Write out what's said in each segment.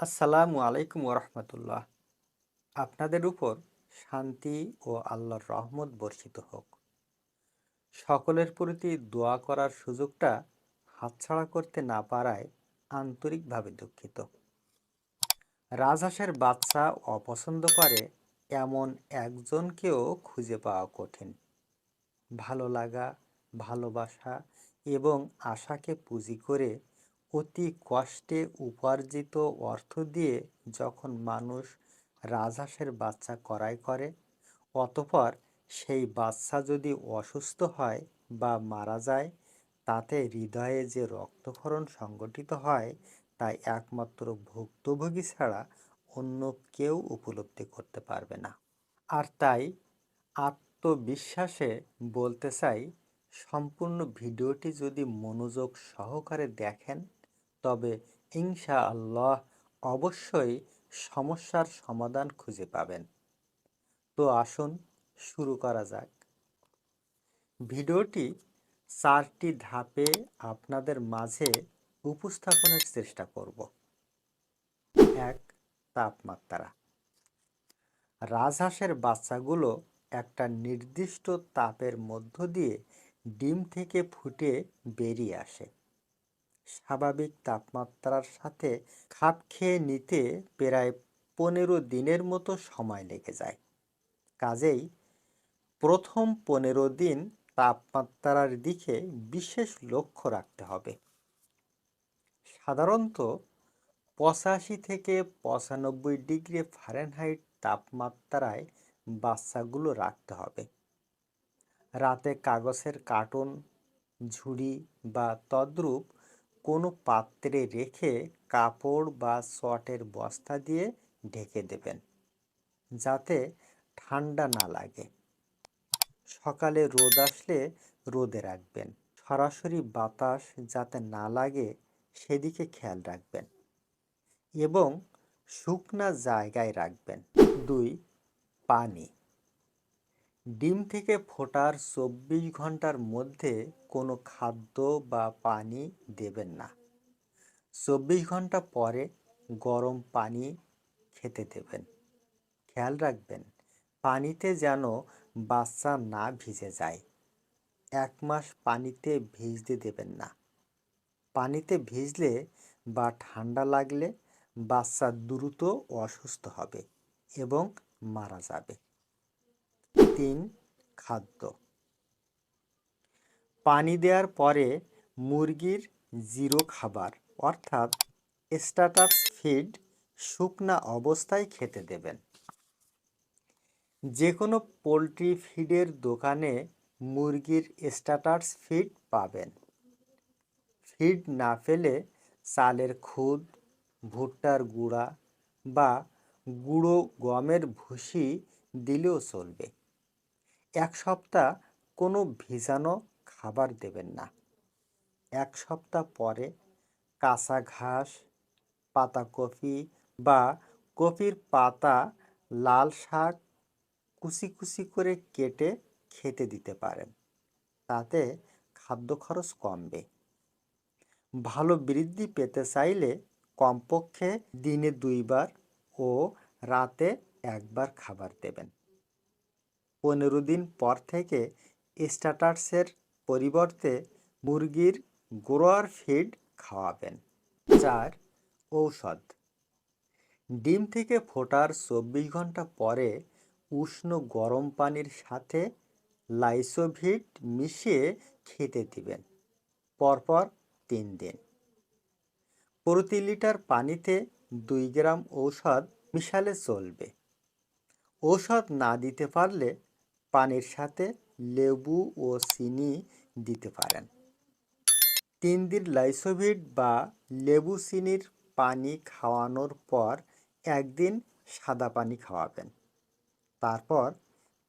আসসালামু আলাইকুম ওরহমতুল্লাহ। আপনাদের উপর শান্তি ও আল্লাহর রহমত বর্ষিত হোক। সকলের প্রতি দোয়া করার সুযোগটা হাতছাড়া করতে না পারায় আন্তরিকভাবে দুঃখিত। রাজহাঁসের বাচ্চা অপছন্দ করে এমন একজনকেও খুঁজে পাওয়া কঠিন। ভালো লাগা, ভালোবাসা এবং আশাকে পুঁজি করে অতি কষ্টে উপার্জিত অর্থ দিয়ে যখন মানুষ রাজহাঁসের বাচ্চা ক্রয় করে, অতপর সেই বাচ্চা যদি অসুস্থ হয় বা মারা যায়, তাতে হৃদয়ে যে রক্তক্ষরণ সংগঠিত হয় তাই একমাত্র ভুক্তভোগী ছাড়া অন্য কেউ উপলব্ধি করতে পারবে না। আর তাই আত্মবিশ্বাসে বলতে চাই, সম্পূর্ণ ভিডিওটি যদি মনোযোগ সহকারে দেখেন তবে ইনশা আল্লাহ অবশ্যই সমস্যার সমাধান খুঁজে পাবেন। তো আসুন শুরু করা যাক। ভিডিওটি চারটি ধাপে আপনাদের মাঝে উপস্থাপনের চেষ্টা করব। এক, তাপমাত্রা। রাজহাঁসের বাচ্চাগুলো একটা নির্দিষ্ট তাপের মধ্য দিয়ে ডিম থেকে ফুটে বেরিয়ে আসে। স্বাভাবিক তাপমাত্রার সাথে খাপ খেয়ে নিতে প্রায় পনেরো দিনের মতো সময় লেগে যায়। কাজেই প্রথম পনেরো দিন তাপমাত্রার দিকে বিশেষ লক্ষ্য রাখতে হবে। সাধারণত পঁচাশি থেকে পঁচানব্বই ডিগ্রি ফারেনহাইট তাপমাত্রায় বাচ্চাগুলো রাখতে হবে। রাতে কাগজের কার্টুন, ঝুড়ি বা তদ্রূপ কোনো পাত্রে রেখে কাপড় বা শটের বস্তা দিয়ে ঢেকে দেবেন, যাতে ঠান্ডা না লাগে। সকালে রোদ আসলে রোদে রাখবেন। সরাসরি বাতাস যাতে না লাগে, সেদিকে খেয়াল রাখবেন এবং শুকনা জায়গায় রাখবেন। দুই, পানি। ডিম থেকে ফোটার চব্বিশ ঘণ্টার মধ্যে কোনো খাদ্য বা পানি দেবেন না। চব্বিশ ঘণ্টা পরে গরম পানি খেতে দেবেন। খেয়াল রাখবেন, পানিতে যেন বাচ্চা না ভিজে যায়। এক মাস পানিতে ভিজতে দেবেন না। পানিতে ভিজলে বা ঠান্ডা লাগলে বাচ্চা দ্রুত অসুস্থ হবে এবং মারা যাবে। তিন খাদ্য। পানি দেওয়ার পরে মুরগির জিরো খাবার, অর্থাৎ স্টার্টার্স ফিড শুকনা অবস্থায় খেতে দেবেন। যে কোনো পোলট্রি ফিডের দোকানে মুরগির স্টার্টার্স ফিড পাবেন। ফিড না ফেলে চালের খুদ, ভুট্টার গুঁড়া বা গুঁড়ো গমের ভুসি দিলেও চলবে। এক সপ্তাহ কোনো ভিজানো খাবার দেবেন না। এক সপ্তাহ পরে কাঁচা ঘাস পাতাকপি বা কপির পাতা, লাল শাক কুচি কুচি করে কেটে খেতে দিতে পারেন। তাতে খাদ্য খরচ কমবে। ভালো বৃদ্ধি পেতে চাইলে কমপক্ষে দিনে দুইবার ও রাতে একবার খাবার দেবেন। পনেরো দিন পর থেকে স্টার্টার্সের পরিবর্তে মুরগির গ্রোয়ার ফিড খাওয়াবেন। চার, ঔষধ। ডিম থেকে ফোটার চব্বিশ ঘণ্টা পরে উষ্ণ গরম পানির সাথে লাইসোভিট মিশিয়ে খেতে দিবেন। পরপর তিন দিন। প্রতি লিটার পানিতে দুই গ্রাম ঔষধ মিশালে চলবে। ঔষধ না দিতে পারলে পানির সাথে লেবু ও চিনি দিতে পারেন। তিন দিন লাইসোভিট বা লেবু চিনির পানি খাওয়ানোর পর একদিন সাদা পানি খাওয়াবেন। তারপর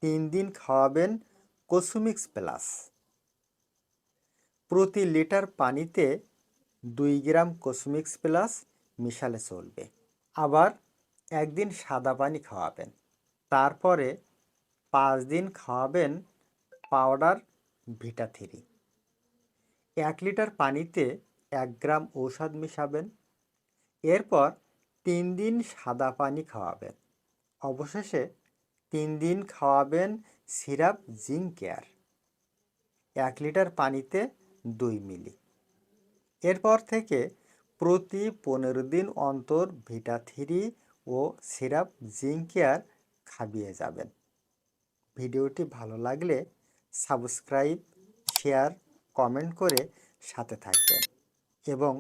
তিন দিন খাওয়াবেন কসুমিক্স প্লাস। প্রতি লিটার পানিতে দুই গ্রাম কসমিক্স প্লাস মিশালে চলবে। আবার একদিন সাদা পানি খাওয়াবেন। তারপরে পাঁচ দিন খাওয়াবেন পাউডার ভিটা থ্রি এক লিটার পানিতে এক গ্রাম ঔষধ মিশাবেন। এরপর তিন দিন সাদা পানি খাওয়াবেন। অবশেষে তিন দিন খাওয়াবেন সিরাপ জিঙ্ক কেয়ার। এক লিটার পানিতে দুই মিলি। এরপর থেকে প্রতি পনেরো দিন অন্তর ভিটা থ্রি ও সিরাপ জিঙ্ক কেয়ার খাবিয়ে যাবেন। ভিডিওটি ভালো লাগলে সাবস্ক্রাইব, শেয়ার, কমেন্ট করে সাথে থাকবেন এবং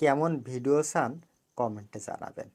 কেমন ভিডিও চান কমেন্টে জানাবেন।